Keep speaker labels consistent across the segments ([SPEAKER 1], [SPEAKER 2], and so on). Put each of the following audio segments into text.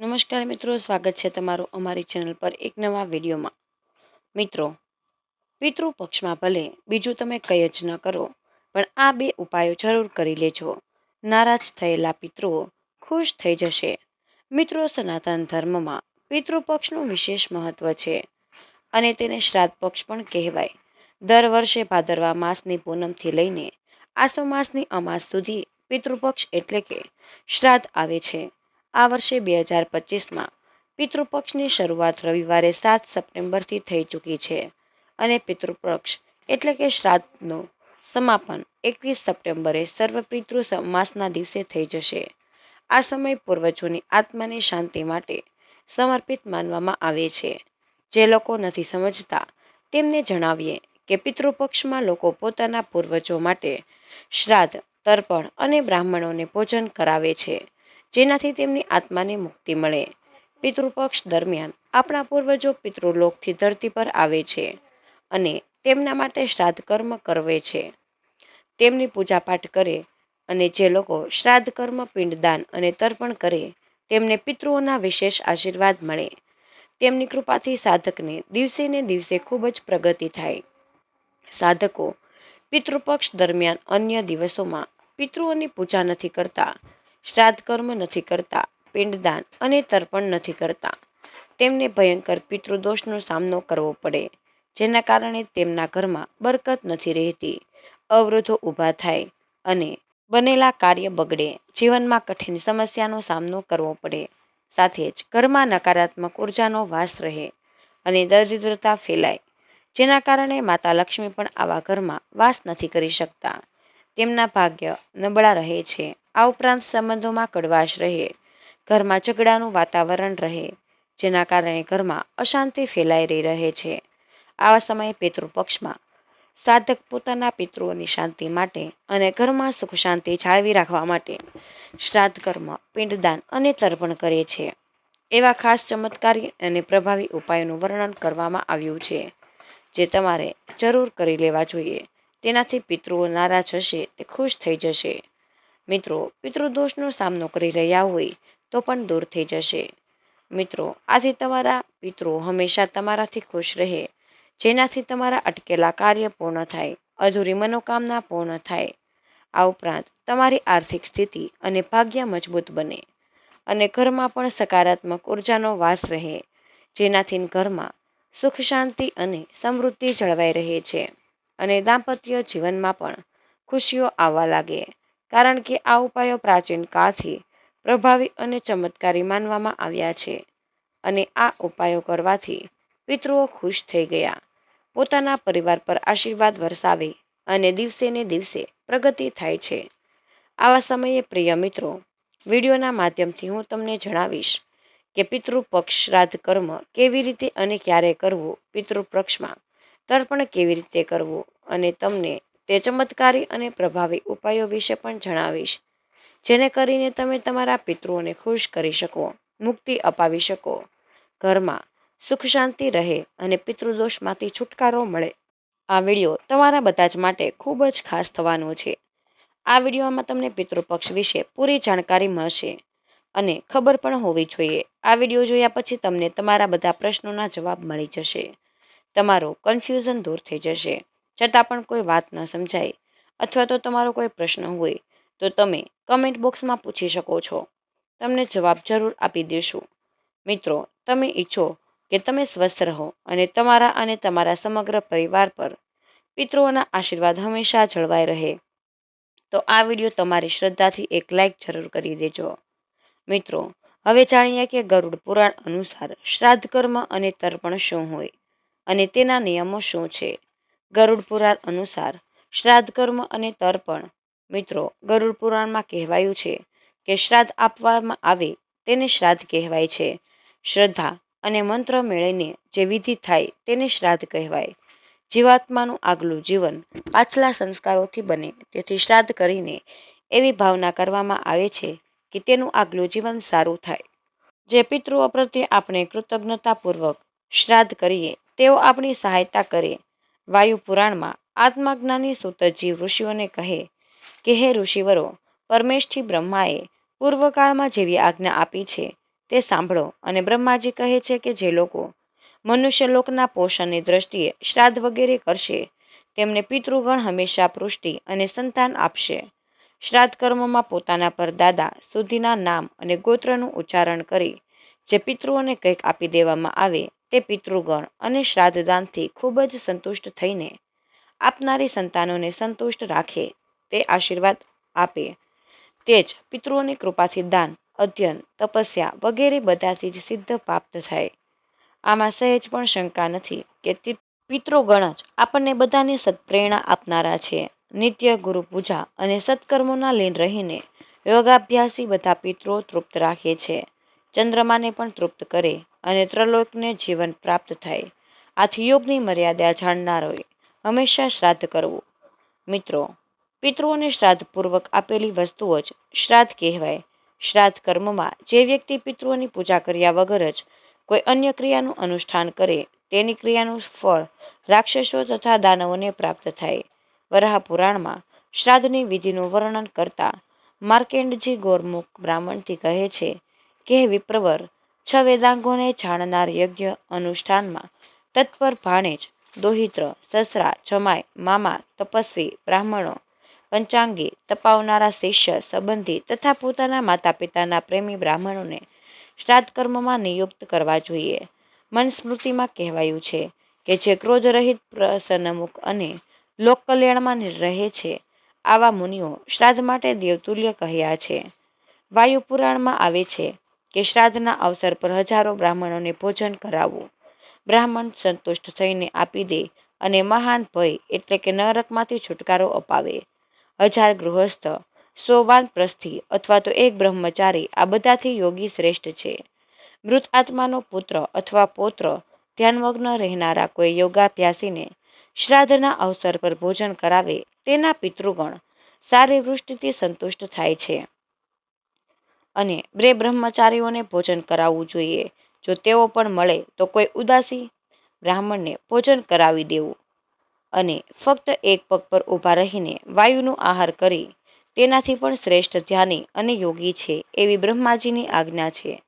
[SPEAKER 1] નમસ્કાર મિત્રો, સ્વાગત છે તમારું અમારી ચેનલ પર એક નવા વિડીયોમાં. મિત્રો, પિતૃપક્ષમાં ભલે બીજું તમે કંઈ જ ન કરો, પણ આ બે ઉપાયો જરૂર કરી લેજો. નારાજ થયેલા પિતૃઓ ખુશ થઈ જશે. મિત્રો, સનાતન ધર્મમાં પિતૃપક્ષનું વિશેષ મહત્વ છે અને તેને શ્રાદ્ધ પક્ષ પણ કહેવાય. દર વર્ષે ભાદરવા માસની પૂનમથી લઈને આસો માસની અમાસ સુધી પિતૃપક્ષ એટલે કે શ્રાદ્ધ આવે છે. આ વર્ષે બે હજાર પચીસમાં પિતૃપક્ષની શરૂઆત રવિવારે સાત સપ્ટેમ્બરથી થઈ ચૂકી છે અને પિતૃપક્ષ એટલે કે શ્રાદ્ધનું સમાપન એકવીસ સપ્ટેમ્બરે સર્વ પિતૃ માસના દિવસે થઈ જશે. આ સમય પૂર્વજોની આત્માની શાંતિ માટે સમર્પિત માનવામાં આવે છે. જે લોકો નથી સમજતા તેમને જણાવીએ કે પિતૃપક્ષમાં લોકો પોતાના પૂર્વજો માટે શ્રાદ્ધ, તર્પણ અને બ્રાહ્મણોને ભોજન કરાવે છે. જેનાથી તેમની આત્માને મુક્તિ મળે. પિતૃપક્ષ દરમિયાન આપણા પૂર્વજો પિતૃલોકથી ધરતી પર આવે છે અને તેમના માટે શ્રાદ્ધ કર્મ કરવે છે. તેમની પૂજાપાઠ કરે અને જે લોકો શ્રાદ્ધ કર્મ પિંડદાન અને તર્પણ કરે, તેમને પિતૃઓના વિશેષ આશીર્વાદ મળે. તેમની કૃપાથી સાધકને દિવસે ને દિવસે ખૂબ જ પ્રગતિ થાય. સાધકો પિતૃપક્ષ દરમિયાન અન્ય દિવસોમાં પિતૃઓની પૂજા નથી કરતા શ્રાદ્ધ કર્મ નથી કરતા, પિંડદાન અને તર્પણ નથી કરતા. તેમને ભયંકર પિતૃદોષનો સામનો કરવો પડે, જેના કારણે તેમના ઘરમાં બરકત નથી રહેતી. અવરોધો ઊભા થાય અને બનેલા કાર્ય બગડે, જીવનમાં કઠિન સમસ્યાનો સામનો કરવો પડે. સાથે જ ઘરમાં નકારાત્મક ઉર્જાનો વાસ રહે અને દરિદ્રતા ફેલાય, જેના કારણે માતા લક્ષ્મી પણ આવા ઘરમાં વાસ નથી કરી શકતા. તેમના ભાગ્ય નબળા રહે છે. આ ઉપરાંત સંબંધોમાં કડવાશ રહે, ઘરમાં ઝઘડાનું વાતાવરણ રહે, જેના કારણે ઘરમાં અશાંતિ ફેલાઈ રહે છે. આવા સમયે પિતૃપક્ષમાં સાધક પોતાના પિતૃઓની શાંતિ માટે અને ઘરમાં સુખ શાંતિ જાળવી રાખવા માટે શ્રાદ્ધ કર્મ, પિંડદાન અને તર્પણ કરે છે. એવા ખાસ ચમત્કારી અને પ્રભાવી ઉપાયોનું વર્ણન કરવામાં આવ્યું છે, જે તમારે જરૂર કરી લેવા જોઈએ. તેનાથી પિતૃઓ નારાજ હશે, તે ખુશ થઈ જશે. મિત્રો, પિતૃદોષનો સામનો કરી રહ્યા હોય તો પણ દૂર થઈ જશે. મિત્રો આથી તમારા પિત્રો હંમેશા તમારાથી ખુશ રહે, જેનાથી તમારા અટકેલા કાર્ય પૂર્ણ થાય, અધૂરી મનોકામના પૂર્ણ થાય. આ ઉપરાંત તમારી આર્થિક સ્થિતિ અને ભાગ્ય મજબૂત બને અને ઘરમાં પણ સકારાત્મક ઉર્જાનો વાસ રહે, જેનાથી ઘરમાં સુખ, શાંતિ અને સમૃદ્ધિ જળવાઈ રહે છે અને દાંપત્ય જીવનમાં પણ ખુશીઓ આવવા લાગે. કારણ કે આ ઉપાયો પ્રાચીન કાળથી પ્રભાવી અને ચમત્કારી માનવામાં આવ્યા છે અને આ ઉપાયો કરવાથી પિતૃઓ ખુશ થઈ ગયા. પોતાના પરિવાર પર આશીર્વાદ વરસાવે અને દિવસે ને દિવસે પ્રગતિ થાય છે. આવા સમયે પ્રિય મિત્રો, વિડીયોના માધ્યમથી હું તમને જણાવીશ કે પિતૃપક્ષ શ્રાદ્ધ કર્મ કેવી રીતે અને ક્યારે કરવું, પિતૃપક્ષમાં તર્પણ કેવી રીતે કરવું અને તમને તે ચમત્કારી અને પ્રભાવી ઉપાયો વિશે પણ જણાવીશ, જેને કરીને તમે તમારા પિતૃઓને ખુશ કરી શકો, મુક્તિ અપાવી શકો. ઘરમાં સુખ શાંતિ રહે અને પિતૃદોષમાંથી છુટકારો મળે. આ વીડિયો તમારા બધા જ માટે ખૂબ જ ખાસ થવાનો છે. આ વિડીયોમાં તમને પિતૃપક્ષ વિશે પૂરી જાણકારી મળશે અને ખબર પણ હોવી જોઈએ. આ વીડિયો જોયા પછી તમને તમારા બધા પ્રશ્નોના જવાબ મળી જશે. તમારો કન્ફ્યુઝન દૂર થઈ જશે. છતાં પણ કોઈ વાત ન સમજાય. અથવા તો તમારો કોઈ પ્રશ્ન હોય, તો તમે કમેન્ટ બોક્સમાં પૂછી શકો છો. તમને જવાબ જરૂર આપી દઈશું મિત્રો, તમે ઈચ્છો કે તમે સ્વસ્થ રહો અને તમારા અને તમારા સમગ્ર પરિવાર પર પિતૃઓના આશીર્વાદ હંમેશા જળવાઈ રહે. તો આ વીડિયો તમારી શ્રદ્ધાથી એક લાઈક જરૂર કરી દેજો. મિત્રો, હવે જાણીએ કે ગરુડ પુરાણ અનુસાર શ્રાદ્ધ કર્મ અને તર્પણ શું હોય અને તેના નિયમો શું છે? ગરુડ પુરાણ અનુસાર શ્રાદ્ધ કર્મ અને તર્પણ. મિત્રો, ગરુડ પુરાણમાં કહેવાયું છે કે શ્રાદ્ધ આપવામાં આવે તેને શ્રાદ્ધ કહેવાય છે. શ્રદ્ધા અને મંત્ર મેળવીને જે વિધિ થાય તેને શ્રાદ્ધ કહેવાય. જીવાત્માનું આગલું જીવન પાછલા સંસ્કારોથી બને, તેથી શ્રાદ્ધ કરીને એવી ભાવના કરવામાં આવે છે કે તેનું આગલું જીવન સારું થાય. જે પિતૃઓ પ્રત્યે આપણે કૃતજ્ઞતાપૂર્વક શ્રાદ્ધ કરીએ, તેઓ આપણી સહાયતા કરે વાયુ પુરાણમાં આત્મજ્ઞાની સુતજીવ ઋષિઓને કહે કે, હે ઋષિવરો પરમેશથી બ્રહ્માએ પૂર્વકાળમાં જેવી આજ્ઞા આપી છે તે સાંભળો અને બ્રહ્માજી કહે છે કે જે લોકો મનુષ્ય લોકના પોષણની દ્રષ્ટિએ શ્રાદ્ધ વગેરે કરશે, તેમને પિતૃગણ હંમેશા પૃષ્ટિ અને સંતાન આપશે. શ્રાદ્ધ કર્મમાં પોતાના પર દાદા સુધીના નામ અને ગોત્રનું ઉચ્ચારણ કરી, જે પિતૃઓને કંઈક આપી દેવામાં આવે તે પિતૃગણ અને શ્રાદ્ધદાનથી ખૂબ જ સંતુષ્ટ થઈને આપનારી સંતાનોને સંતુષ્ટ રાખે તે આશીર્વાદ આપે. તે જ પિતૃઓની કૃપાથી દાન, અધ્યયન, તપસ્યા વગેરે બધાથી જ સિદ્ધ પ્રાપ્ત થાય. આમાં સહેજ પણ શંકા નથી કે પિતૃગણ જ આપણને બધાને સત્પ્રેરણા આપનારા છે. નિત્ય ગુરુ પૂજા અને સત્કર્મોના લીન રહીને યોગાભ્યાસી બધા પિતૃઓ તૃપ્ત રાખે છે. ચંદ્રમાને પણ તૃપ્ત કરે અને ત્રલોકને જીવન પ્રાપ્ત થાય. આથી યોગની મર્યાદા જાણનારોએ હંમેશા શ્રાદ્ધ કરવું. મિત્રો, પિતૃઓને શ્રાદ્ધપૂર્વક આપેલી વસ્તુઓ જ શ્રાદ્ધ કહેવાય. શ્રાદ્ધ કર્મમાં જે વ્યક્તિ પિતૃઓની પૂજા કર્યા વગર જ કોઈ અન્ય ક્રિયાનું અનુષ્ઠાન કરે, તેની ક્રિયાનું ફળ રાક્ષસો તથા દાનવોને પ્રાપ્ત થાય. વરાહ પુરાણમાં શ્રાદ્ધની વિધિનું વર્ણન કરતા માર્કેન્ડજી ગોરમુખ બ્રાહ્મણથી કહે છે કે વિપ્રવર છ વેદાંગોને જાણનાર યજ્ઞ અનુષ્ઠાનમાં. તત્પર ભાણે જ દોહિત્ર, સસરા જમાય મામા, તપસ્વી, બ્રાહ્મણો, પંચાંગી તપાવનારા શિષ્ય, સંબંધી તથા પોતાના માતા પિતાના પ્રેમી બ્રાહ્મણોને શ્રાદ્ધ કર્મમાં નિયુક્ત કરવા જોઈએ. મનસ્મૃતિમાં કહેવાયું છે કે જે ક્રોધ રહિત પ્રસન્નમુખ અને લોકકલ્યાણમાં રહે છે, આવા મુનિઓ શ્રાદ્ધ માટે દેવતુલ્ય કહ્યા છે. વાયુ પુરાણમાં આવે છે કે શ્રાદ્ધના અવસર પર હજારો બ્રાહ્મણોને ભોજન કરાવવું. બ્રાહ્મણ સંતુષ્ટ થઈને આપી દે અને મહાન ભય એટલે કે નરકમાંથી છુટકારો અપાવે. હજાર ગૃહસ્થ, સો પ્રસ્થિ અથવા તો એક બ્રહ્મચારી આ બધાથી યોગી શ્રેષ્ઠ છે. મૃત આત્માનો પુત્ર અથવા પૌત્ર ધ્યાનમગ્ન રહેનારા કોઈ યોગાભ્યાસીને શ્રાદ્ધના અવસર પર ભોજન કરાવે તેના પિતૃગણ સારી વૃષ્ટિથી સંતુષ્ટ થાય છે. અને બે બ્રહ્મચારીઓને ભોજન કરાવવું જોઈએ. જો તેઓ પણ મળે, તો કોઈ ઉદાસી બ્રાહ્મણને ભોજન કરાવી દેવું. અને ફક્ત એક પગ પર ઊભા રહીને વાયુનો આહાર કરી, તેનાથી પણ શ્રેષ્ઠ ધ્યાની અને યોગી છે એવી બ્રહ્માજીની આજ્ઞા છે.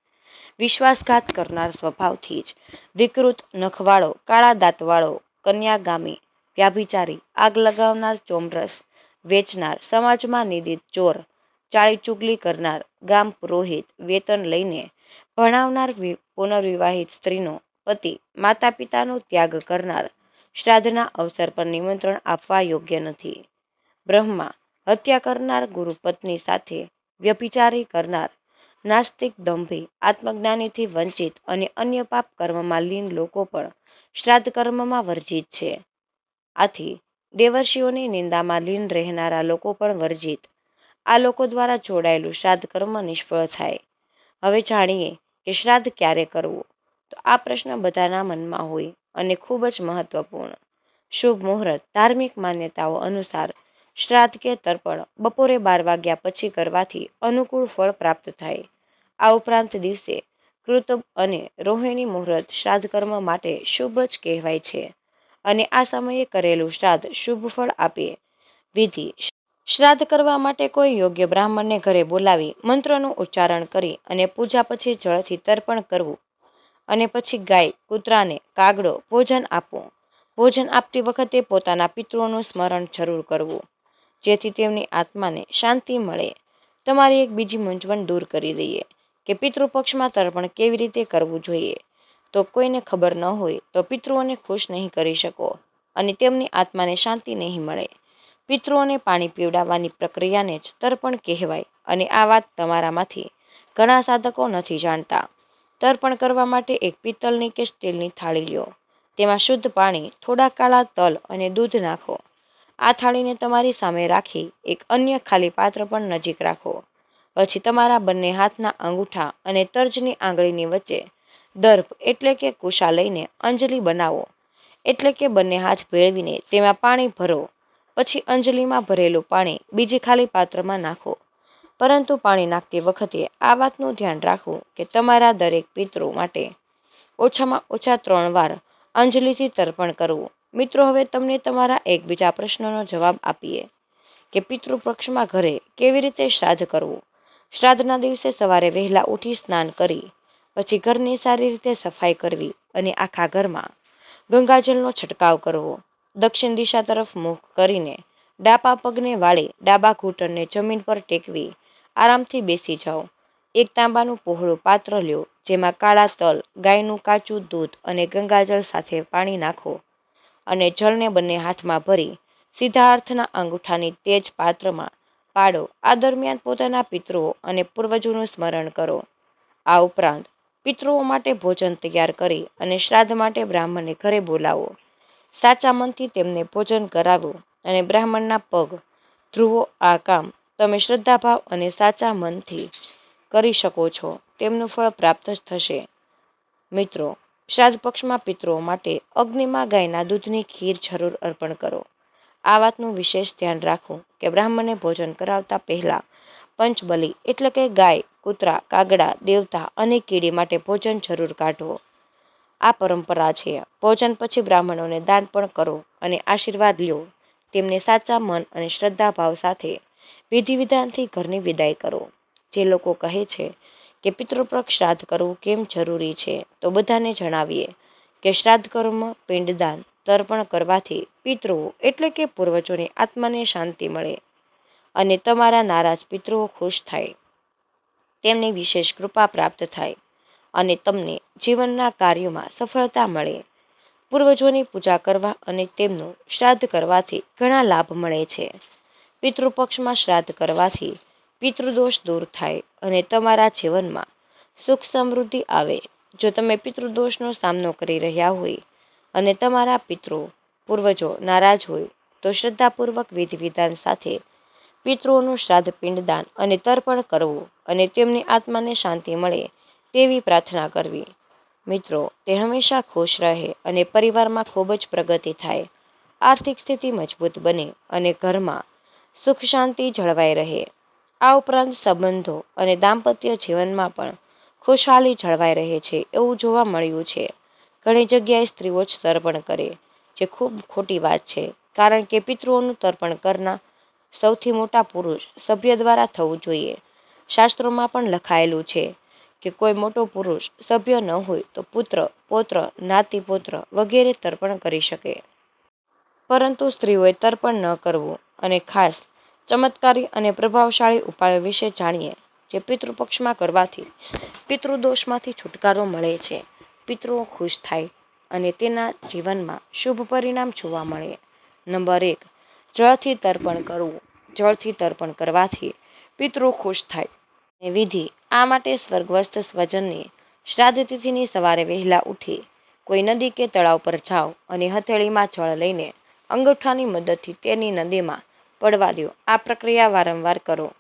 [SPEAKER 1] વિશ્વાસઘાત કરનાર સ્વભાવથી જ વિકૃત નખવાળો, કાળા દાંતવાળો, કન્યાગામી, વ્યાભિચારી, આગ લગાવનાર ચોમરસ, વેચનાર, સમાજમાં નિદિત ચોર ચાળી ચુગલી કરનાર ગામ પુરોહિત વેતન લઈને ભણાવનાર પુનર્વિવાહિત સ્ત્રીનો પતિ માતા પિતાનો ત્યાગ કરનાર શ્રાદ્ધના અવસર પર નિમંત્રણ આપવા યોગ્ય નથી. બ્રહ્મા હત્યા કરનાર ગુરુ પત્ની સાથે વ્યભિચારી કરનાર નાસ્તિક દંભી, આત્મજ્ઞાનીથી વંચિત અને અન્ય પાપ કર્મમાં લીન લોકો પણ શ્રાદ્ધ કર્મમાં વર્જિત છે. આથી દેવર્ષિઓની નિંદામાં લીન રહેનારા લોકો પણ વર્જિત આ લોકો દ્વારા જોડાયેલું શ્રાદ્ધ કર્મ નિષ્ફળ થાય. હવે જાણીએ કે શ્રાદ્ધ ક્યારે કરવું? તો આ પ્રશ્ન બધાના મનમાં હોય અને ખૂબ જ મહત્વપૂર્ણ. શુભ મુહૂર્ત, ધાર્મિક માન્યતાઓ અનુસાર શ્રાદ્ધ કે તર્પણ બપોરે બાર વાગ્યા પછી કરવાથી અનુકૂળ ફળ પ્રાપ્ત થાય. આ ઉપરાંત દિવસે કૃતબ અને રોહિણી મુહૂર્ત શ્રાદ્ધ કર્મ માટે શુભ જ કહેવાય છે. અને આ સમયે કરેલું શ્રાદ્ધ શુભ ફળ આપે. વિધિ શ્રાદ્ધ કરવા માટે કોઈ યોગ્ય બ્રાહ્મણને ઘરે બોલાવી મંત્રનું ઉચ્ચારણ કરી અને પૂજા પછી જળથી તર્પણ કરવું અને પછી ગાય, કૂતરાને કાગડો, ભોજન આપવું. ભોજન આપતી વખતે પોતાના પિતૃઓનું સ્મરણ જરૂર કરવું, જેથી તેમની આત્માને શાંતિ મળે. તમારી એક બીજી મૂંઝવણ દૂર કરી દઈએ કે પિતૃપક્ષમાં તર્પણ કેવી રીતે કરવું જોઈએ. તો કોઈને ખબર ન હોય તો પિતૃઓને ખુશ નહીં કરી શકો અને તેમની આત્માને શાંતિ નહીં મળે. પિતૃઓને પાણી પીવડાવવાની પ્રક્રિયાને જ તર્પણ કહેવાય અને આ વાત તમારામાંથી ઘણા સાધકો નથી જાણતા. તર્પણ કરવા માટે એક પિત્તળની કે સ્ટીલની થાળી લ્યો. તેમાં શુદ્ધ પાણી, થોડા કાળા તલ અને દૂધ નાખો. આ થાળીને તમારી સામે રાખી એક અન્ય ખાલી પાત્ર પણ નજીક રાખો. પછી તમારા બંને હાથના અંગૂઠા અને તર્જની આંગળીની વચ્ચે દર્ભ એટલે કે કુશા લઈને અંજલિ બનાવો. એટલે કે બંને હાથ ભેળવીને તેમાં પાણી ભરો. પછી અંજલિમાં ભરેલું પાણી બીજી ખાલી પાત્રમાં નાખો. પરંતુ પાણી નાખતી વખતે આ વાતનું ધ્યાન રાખવું કે તમારા દરેક પિતૃ માટે ઓછામાં ઓછા ત્રણ વાર અંજલિથી તર્પણ કરવું. મિત્રો, હવે તમને તમારા એકબીજા પ્રશ્નોનો જવાબ આપીએ કે પિતૃપક્ષમાં ઘરે કેવી રીતે શ્રાદ્ધ કરવું? શ્રાદ્ધના દિવસે સવારે વહેલા ઉઠી સ્નાન કરી, પછી ઘરની સારી રીતે સફાઈ કરવી અને આખા ઘરમાં ગંગાજળનો છંટકાવ કરવો. દક્ષિણ દિશા તરફ મુખ કરીને ડાબા પગને વાળે ડાબા ઘૂંટણને જમીન પર ટેકવી આરામથી બેસી જાઓ. એક તાંબાનું પહોળું પાત્ર લ્યો, જેમાં કાળા તલ, ગાયનું કાચું દૂધ અને ગંગાજળ સાથે પાણી નાખો અને જળને બંને હાથમાં ભરી સિદ્ધાર્થના અંગૂઠાની તેજ પાત્રમાં પાડો. આ દરમિયાન પોતાના પિતૃઓ અને પૂર્વજોનું સ્મરણ કરો. આ ઉપરાંત પિતૃઓ માટે ભોજન તૈયાર કરી અને શ્રાદ્ધ માટે બ્રાહ્મણને ઘરે બોલાવો. સાચા મનથી તેમને ભોજન કરાવવું અને બ્રાહ્મણના પગ ધ્રુવો આ કામ તમે શ્રદ્ધાભાવ અને સાચા મનથી કરી શકો છો. તેમનું ફળ પ્રાપ્ત થશે. મિત્રો, શ્રાદ્ધ પક્ષમાં પિતૃઓ માટે અગ્નિમાં ગાયના દૂધની ખીર જરૂર અર્પણ કરો. આ વાતનું વિશેષ ધ્યાન રાખવું કે બ્રાહ્મણને ભોજન કરાવતા પહેલાં પંચબલી એટલે કે ગાય, કૂતરા, કાગડા, દેવતા અને કીડી માટે ભોજન જરૂર કાઢવો. આ પરંપરા છે. ભોજન પછી બ્રાહ્મણોને દાન પણ કરો અને આશીર્વાદ લ્યો તેમને સાચા મન અને શ્રદ્ધાભાવ સાથે વિધિ વિધાનથી ઘરની વિદાય કરો. જે લોકો કહે છે કે, પિતૃપક્ષ શ્રાદ્ધ કરવું કેમ જરૂરી છે? તો બધાને જણાવીએ કે, શ્રાદ્ધ કર્મ પિંડદાન તર્પણ કરવાથી પિતૃઓ એટલે કે પૂર્વજોની આત્માને શાંતિ મળે અને તમારા નારાજ પિતૃઓ ખુશ થાય. તેમની વિશેષ કૃપા પ્રાપ્ત થાય. અને તમને જીવનના કાર્યોમાં સફળતા મળે. પૂર્વજોની પૂજા કરવા અને તેમનું શ્રાદ્ધ કરવાથી ઘણા લાભ મળે છે. પિતૃપક્ષમાં શ્રાદ્ધ કરવાથી પિતૃદોષ દૂર થાય અને તમારા જીવનમાં સુખ સમૃદ્ધિ આવે. જો તમે પિતૃદોષનો સામનો કરી રહ્યા હોય અને તમારા પિતૃ પૂર્વજો નારાજ હોય, તો શ્રદ્ધાપૂર્વક વિધિ વિધાન સાથે પિતૃઓનું શ્રાદ્ધ પિંડદાન અને તર્પણ કરવું અને તેમની આત્માને શાંતિ મળે તેવી પ્રાર્થના કરવી. મિત્રો, તે હંમેશા ખુશ રહે અને પરિવારમાં ખૂબ જ પ્રગતિ થાય. આર્થિક સ્થિતિ મજબૂત બને અને ઘરમાં સુખ શાંતિ જળવાઈ રહે. આ ઉપરાંત સંબંધો અને દાંપત્ય જીવનમાં પણ ખુશહાલી જળવાઈ રહે છે એવું જોવા મળ્યું છે. ઘણી જગ્યાએ સ્ત્રીઓ જ તર્પણ કરે, જે ખૂબ ખોટી વાત છે, કારણ કે પિતૃઓનું તર્પણ કરનાર સૌથી મોટા પુરુષ સભ્ય દ્વારા થવું જોઈએ. શાસ્ત્રોમાં પણ લખાયેલું છે કે કોઈ મોટો પુરુષ સભ્ય ન હોય તો પુત્ર, પૌત્ર નાતિપુત્ર વગેરે તર્પણ કરી શકે. પરંતુ સ્ત્રીઓએ તર્પણ ન કરવું અને ખાસ, ચમત્કારી અને પ્રભાવશાળી ઉપાયો વિશે જાણીએ, જે પિતૃપક્ષમાં કરવાથી પિતૃદોષમાંથી છુટકારો મળે છે. પિતૃઓ ખુશ થાય અને તેના જીવનમાં શુભ પરિણામ જોવા મળે. નંબર એક, જળથી તર્પણ કરવું. જળથી તર્પણ કરવાથી પિતૃ ખુશ થાય. વિધિ આ માટે સ્વર્ગસ્થ સ્વજનને શ્રાદ્ધ તિથિની સવારે વહેલા ઉઠી કોઈ નદી કે તળાવ પર જાઓ અને હથેળીમાં જળ લઈને અંગૂઠાની મદદથી તેની નદીમાં પડવા દો. આ પ્રક્રિયા વારંવાર કરો.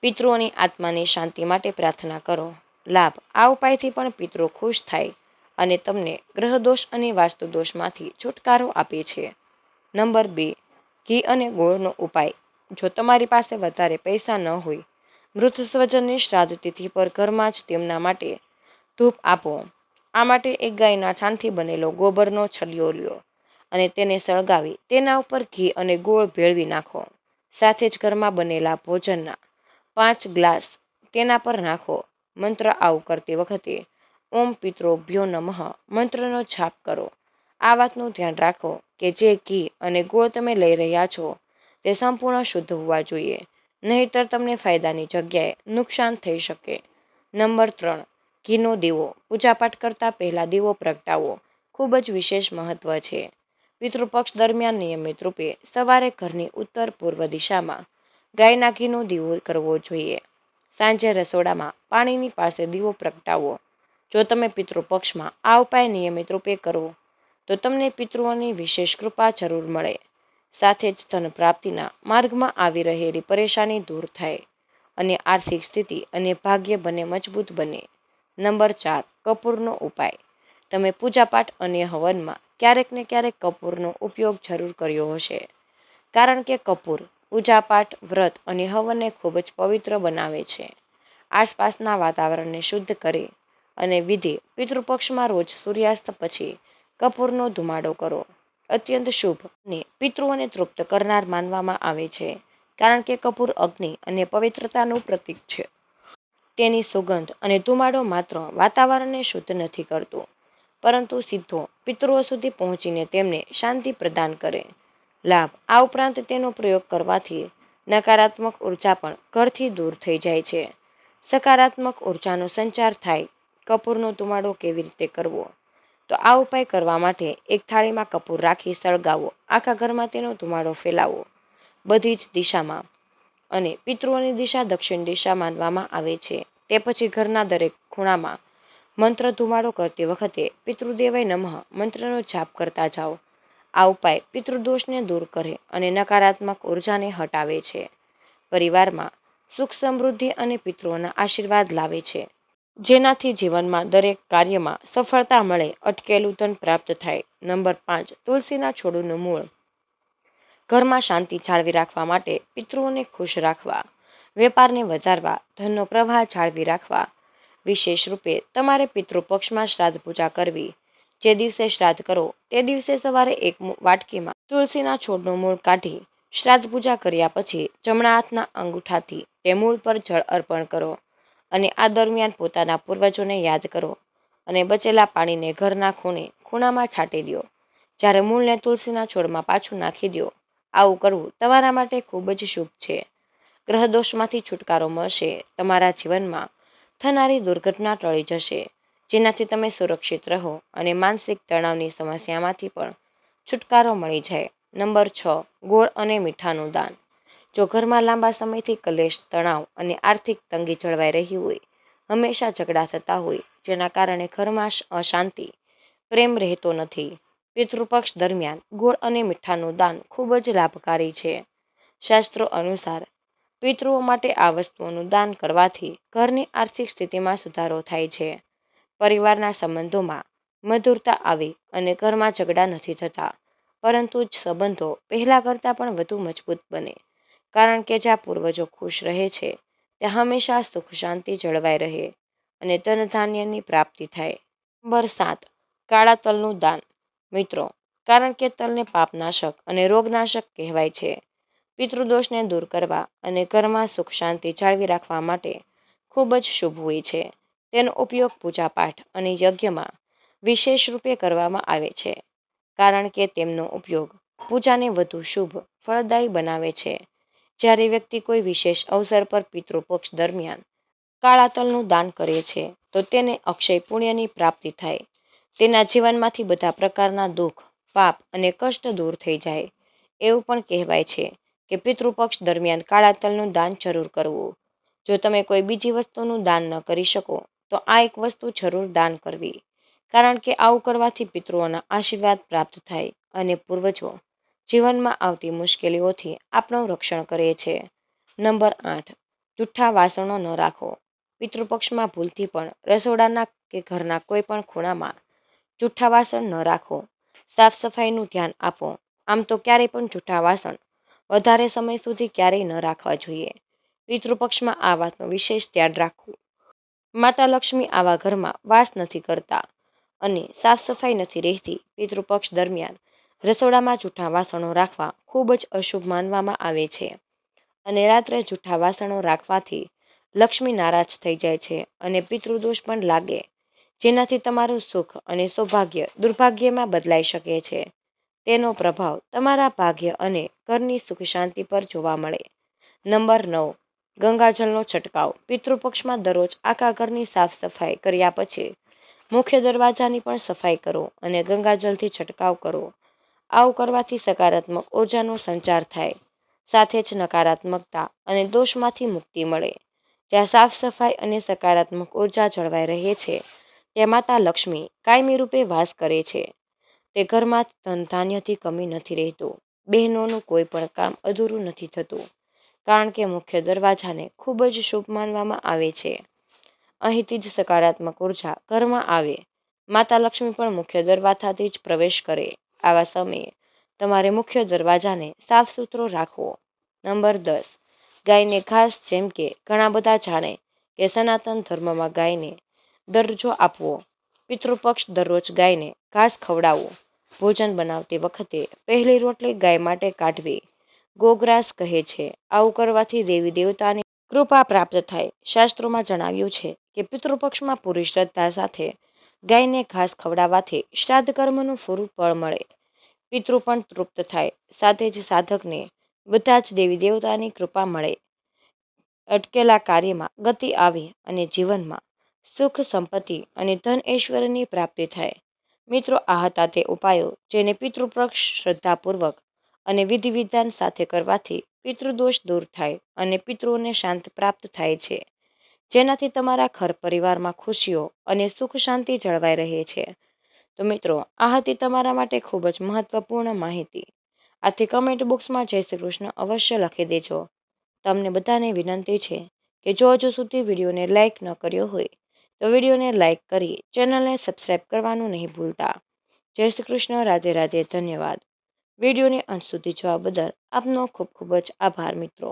[SPEAKER 1] પિતૃઓની આત્માની શાંતિ માટે પ્રાર્થના કરો. લાભ. આ ઉપાયથી પણ પિતૃ ખુશ થાય અને તમને ગ્રહદોષ અને વાસ્તુદોષમાંથી છુટકારો આપે છે. નંબર બે. ઘી અને ગોળનો ઉપાય. જો તમારી પાસે વધારે પૈસા ન હોય મૃત સ્વજનની શ્રાદ્ધ તિથિ પર ઘરમાં જ તેમના માટે ધૂપ આપો. આ માટે એક ગાયના છાનથી બનેલો ગોબરનો છલિયો લ્યો અને તેને સળગાવી તેના ઉપર ઘી અને ગોળ ભેળવી નાખો. સાથે જ ઘરમાં બનેલા ભોજનના પાંચ ગ્લાસ તેના પર નાખો. મંત્ર આવું કરતી વખતે ઓમ પિત્રો ભ્યો નમઃ. મંત્રનો છાપ કરો. આ વાતનું ધ્યાન રાખો કે જે ઘી અને ગોળ તમે લઈ રહ્યા છો તે સંપૂર્ણ શુદ્ધ હોવા જોઈએ. નહીતર તમને ફાયદાની જગ્યાએ નુકસાન થઈ શકે. નંબર ત્રણ, ઘીનો દીવો. પૂજાપાઠ કરતાં પહેલાં દીવો પ્રગટાવો ખૂબ જ વિશેષ મહત્ત્વ છે. પિતૃપક્ષ દરમિયાન નિયમિત રૂપે સવારે ઘરની ઉત્તર પૂર્વ દિશામાં ગાયના ઘીનો દીવો કરવો જોઈએ. સાંજે રસોડામાં પાણીની પાસે દીવો પ્રગટાવો જો તમે પિતૃપક્ષમાં આ ઉપાય નિયમિત રૂપે કરો, તો તમને પિતૃઓની વિશેષ કૃપા જરૂર મળે. સાથે જ ધન પ્રાપ્તિના માર્ગમાં આવી રહેલી પરેશાની દૂર થાય અને આર્થિક સ્થિતિ અને ભાગ્ય બંને મજબૂત બને. નંબર ચાર, કપૂરનો ઉપાય. તમે પૂજાપાઠ અને હવનમાં ક્યારેક ને ક્યારેક કપૂરનો ઉપયોગ જરૂર કર્યો હશે. કારણ કે કપૂર પૂજાપાઠ, વ્રત અને હવનને ખૂબ જ પવિત્ર બનાવે છે. આસપાસના વાતાવરણને શુદ્ધ કરે અને વિધિ પિતૃપક્ષમાં રોજ સૂર્યાસ્ત પછી કપૂરનો ધુમાડો કરો. અત્યંત શુભ અને પિતૃઓને તૃપ્ત કરનાર માનવામાં આવે છે, કારણ કે કપૂર અગ્નિ અને પવિત્રતાનું પ્રતીક છે. તેની સુગંધ અને ધુમાડો માત્ર વાતાવરણને શુદ્ધ નથી કરતો, પરંતુ સીધો પિતૃઓ સુધી પહોંચીને તેમને શાંતિ પ્રદાન કરે. લાભ, આ ઉપરાંત તેનો પ્રયોગ કરવાથી નકારાત્મક ઊર્જા પણ ઘરથી દૂર થઈ જાય છે. સકારાત્મક ઉર્જાનો સંચાર થાય, કપૂરનો ધુમાડો કેવી રીતે કરવો? તો આ ઉપાય કરવા માટે એક થાળીમાં કપૂર રાખી સળગાવો. આખા ઘરમાં તેનો ધુમાડો ફેલાવો. બધી જ દિશામાં અને પિતૃઓની દિશા દક્ષિણ દિશા માનવામાં આવે છે. તે પછી ઘરના દરેક ખૂણામાં મંત્ર ધુમાડો કરતી વખતે પિતૃદેવય નમઃ મંત્રનો જાપ કરતા જાઓ. આ ઉપાય પિતૃદોષને દૂર કરે અને નકારાત્મક ઉર્જાને હટાવે છે. પરિવારમાં સુખ સમૃદ્ધિ અને પિતૃઓના આશીર્વાદ લાવે છે. જેનાથી જીવનમાં દરેક કાર્યમાં સફળતા મળે, અટકેલું ધન પ્રાપ્ત થાય. નંબર પાંચ, તુલસીના છોડનું મૂળ. ઘરમાં શાંતિ જાળવી રાખવા માટે પિતૃઓને ખુશ રાખવા. વેપારને વધારવા, ધનનો પ્રવાહ જાળવી રાખવા. વિશેષ રૂપે તમારે પિતૃપક્ષમાં શ્રાદ્ધ પૂજા કરવી. જે દિવસે શ્રાદ્ધ કરો, તે દિવસે સવારે એક વાટકીમાં તુલસીના છોડનું મૂળ કાઢી શ્રાદ્ધ પૂજા કર્યા પછી જમણા હાથના અંગૂઠાથી તે મૂળ પર જળ અર્પણ કરો. અને આ દરમિયાન પોતાના પૂર્વજોને યાદ કરો અને બચેલા પાણીને ઘરના ખૂણે ખૂણામાં છાંટી દો. જ્યારે મૂળને તુલસીના છોડમાં પાછું નાખી દો, આવું કરવું તમારા માટે ખૂબ જ શુભ છે. ગ્રહદોષમાંથી છુટકારો મળશે, તમારા જીવનમાં થનારી દુર્ઘટના ટળી જશે, જેનાથી તમે સુરક્ષિત રહો અને માનસિક તણાવની સમસ્યામાંથી પણ છુટકારો મળી જાય. નંબર છ, ગોળ અને મીઠાનું દાન. જો ઘરમાં લાંબા સમયથી કલેશ, તણાવ અને આર્થિક તંગી જળવાઈ રહી હોય, હંમેશા ઝઘડા થતા હોય, જેના કારણે ઘરમાં અશાંતિ, પ્રેમ રહેતો નથી. પિતૃપક્ષ દરમિયાન ગોળ અને મીઠાનું દાન ખૂબ જ લાભકારી છે. શાસ્ત્રો અનુસાર, પિતૃઓ માટે આ વસ્તુઓનું દાન કરવાથી ઘરની આર્થિક સ્થિતિમાં સુધારો થાય છે. પરિવારના સંબંધોમાં મધુરતા આવી અને ઘરમાં ઝઘડા નથી થતા, પરંતુ જ સંબંધો પહેલાં કરતાં પણ વધુ મજબૂત બને. કારણ કે જ્યાં પૂર્વજો ખુશ રહે છે, ત્યાં હંમેશા સુખ શાંતિ જળવાઈ રહે અને ધન ધાન્યની પ્રાપ્તિ થાય. નંબર સાત, કાળા તલનું દાન. મિત્રો, કારણ કે તલને પાપનાશક અને રોગનાશક કહેવાય છે. પિતૃદોષને દૂર કરવા અને ઘરમાં સુખ શાંતિ જાળવી રાખવા માટે ખૂબ જ શુભ હોય છે. તેનો ઉપયોગ પૂજાપાઠ અને યજ્ઞમાં વિશેષ રૂપે કરવામાં આવે છે, કારણ કે તેમનો ઉપયોગ પૂજાને વધુ શુભ, ફળદાયી બનાવે છે. જ્યારે વ્યક્તિ કોઈ વિશેષ અવસર પર પિતૃપક્ષ દરમિયાન કાળા તલનું દાન કરે છે, તો તેને અક્ષય પુણ્યની પ્રાપ્તિ થાય. તેના જીવનમાંથી બધા પ્રકારના દુઃખ, પાપ અને કષ્ટ દૂર થઈ જાય. એવું પણ કહેવાય છે કે પિતૃપક્ષ દરમિયાન કાળા તલનું દાન જરૂર કરવું. જો તમે કોઈ બીજી વસ્તુનું દાન ન કરી શકો, તો આ એક વસ્તુ જરૂર દાન કરવી. કારણ કે આવું કરવાથી પિતૃઓના આશીર્વાદ પ્રાપ્ત થાય અને પૂર્વજો જીવનમાં આવતી મુશ્કેલીઓથી આપણું રક્ષણ કરે છે. નંબર આઠ. જૂઠા વાસણો ન રાખો. પિતૃપક્ષમાં ભૂલથી પણ, રસોડાના કે ઘરના કોઈ પણ ખૂણામાં જૂઠા વાસણ ન રાખો. સાફ સફાઈનું ધ્યાન આપો. આમ તો ક્યારેય પણ જૂઠા વાસણ વધારે સમય સુધી ક્યારેય ન રાખવા જોઈએ. પિતૃપક્ષમાં આ વાતનું વિશેષ ધ્યાન રાખવું. માતા લક્ષ્મી આવા ઘરમાં વાસ નથી કરતા અને સાફ સફાઈ નથી રહેતી પિતૃપક્ષ દરમિયાન રસોડામાં જૂઠા વાસણો રાખવા ખૂબ જ અશુભ માનવામાં આવે છે. અને રાત્રે જૂઠા વાસણો રાખવાથી લક્ષ્મી નારાજ થઈ જાય છે અને પિતૃદોષ પણ લાગે, જેનાથી તમારું સુખ અને સૌભાગ્ય દુર્ભાગ્યમાં બદલાઈ શકે છે. તેનો પ્રભાવ તમારા ભાગ્ય અને ઘરની સુખ શાંતિ પર જોવા મળે. નંબર નવ. ગંગાજળનો છંટકાવ. પિતૃપક્ષમાં દરરોજ આખા ઘરની સાફ સફાઈ કર્યા પછી મુખ્ય દરવાજાની પણ સફાઈ કરો અને ગંગાજળથી છંટકાવ કરો. આવું કરવાથી સકારાત્મક ઉર્જાનો સંચાર થાય, સાથે જ નકારાત્મકતા અને દોષમાંથી મુક્તિ મળે. જ્યાં સાફ સફાઈ અને સકારાત્મક ઊર્જા જળવાઈ રહે છે, ત્યાં માતા લક્ષ્મી કાયમી રૂપે વાસ કરે છે. તે ઘરમાં ધન ધાન્યથી કમી નથી રહેતું, બહેનોનું કોઈ પણ કામ અધૂરું નથી થતું, કારણ કે મુખ્ય દરવાજાને ખૂબ જ શુભ માનવામાં આવે છે. અહીંથી જ સકારાત્મક ઊર્જા ઘરમાં આવે, માતા લક્ષ્મી પણ મુખ્ય દરવાજાથી જ પ્રવેશ કરે. આવા સમયે તમારે મુખ્ય દરવાજાને સાફ સુથરો રાખવો. નંબર દસ, ગાયને ઘાસ જેમ કે ઘણા બધા જાણે કે સનાતન ધર્મમાં ગાયને દરજ્જો આપવો. પિતૃપક્ષ દરરોજ ગાયને ઘાસ ખવડાવવો ભોજન બનાવતી વખતે પહેલી રોટલી ગાય માટે કાઢવી. ગોગ્રાસ કહે છે, આવું કરવાથી દેવી દેવતાની કૃપા પ્રાપ્ત થાય. શાસ્ત્રોમાં જણાવ્યું છે કે પિતૃપક્ષમાં પૂરી શ્રદ્ધા સાથે ગાયને ઘાસ ખવડાવવાથી શ્રાદ્ધ કર્મનું પૂરું ફળ મળે. પિતૃ પણ તૃપ્ત થાય. સાથે જ સાધકને બધા જ દેવી દેવતાની કૃપા મળે. અટકેલા કાર્યમાં ગતિ આવે અને જીવનમાં સુખ, સંપત્તિ અને ધન ઐશ્વર્યની પ્રાપ્તિ થાય. મિત્રો, આ હતા તે ઉપાયો જેને પિતૃપક્ષ શ્રદ્ધાપૂર્વક અને વિધિ વિધાન સાથે કરવાથી પિતૃદોષ દૂર થાય અને પિતૃઓને શાંત પ્રાપ્ત થાય છે. જેનાથી તમારા ઘર પરિવારમાં ખુશીઓ અને સુખ શાંતિ જળવાઈ રહે છે. તો મિત્રો, આ હતી તમારા માટે ખૂબ જ મહત્વપૂર્ણ માહિતી. આથી કમેન્ટ બોક્સમાં જય શ્રી કૃષ્ણ અવશ્ય લખી દેજો. તમને બધાને વિનંતી છે કે જો હજુ સુધી વિડીયોને લાઇક ન કર્યો હોય, તો વિડીયોને લાઇક કરી ચેનલને સબસ્ક્રાઈબ કરવાનું નહીં ભૂલતા. જય શ્રી કૃષ્ણ, રાધે રાધે, ધન્યવાદ. વિડીયોને અંત સુધી જોવા બદલ આપનો ખૂબ ખૂબ જ આભાર મિત્રો.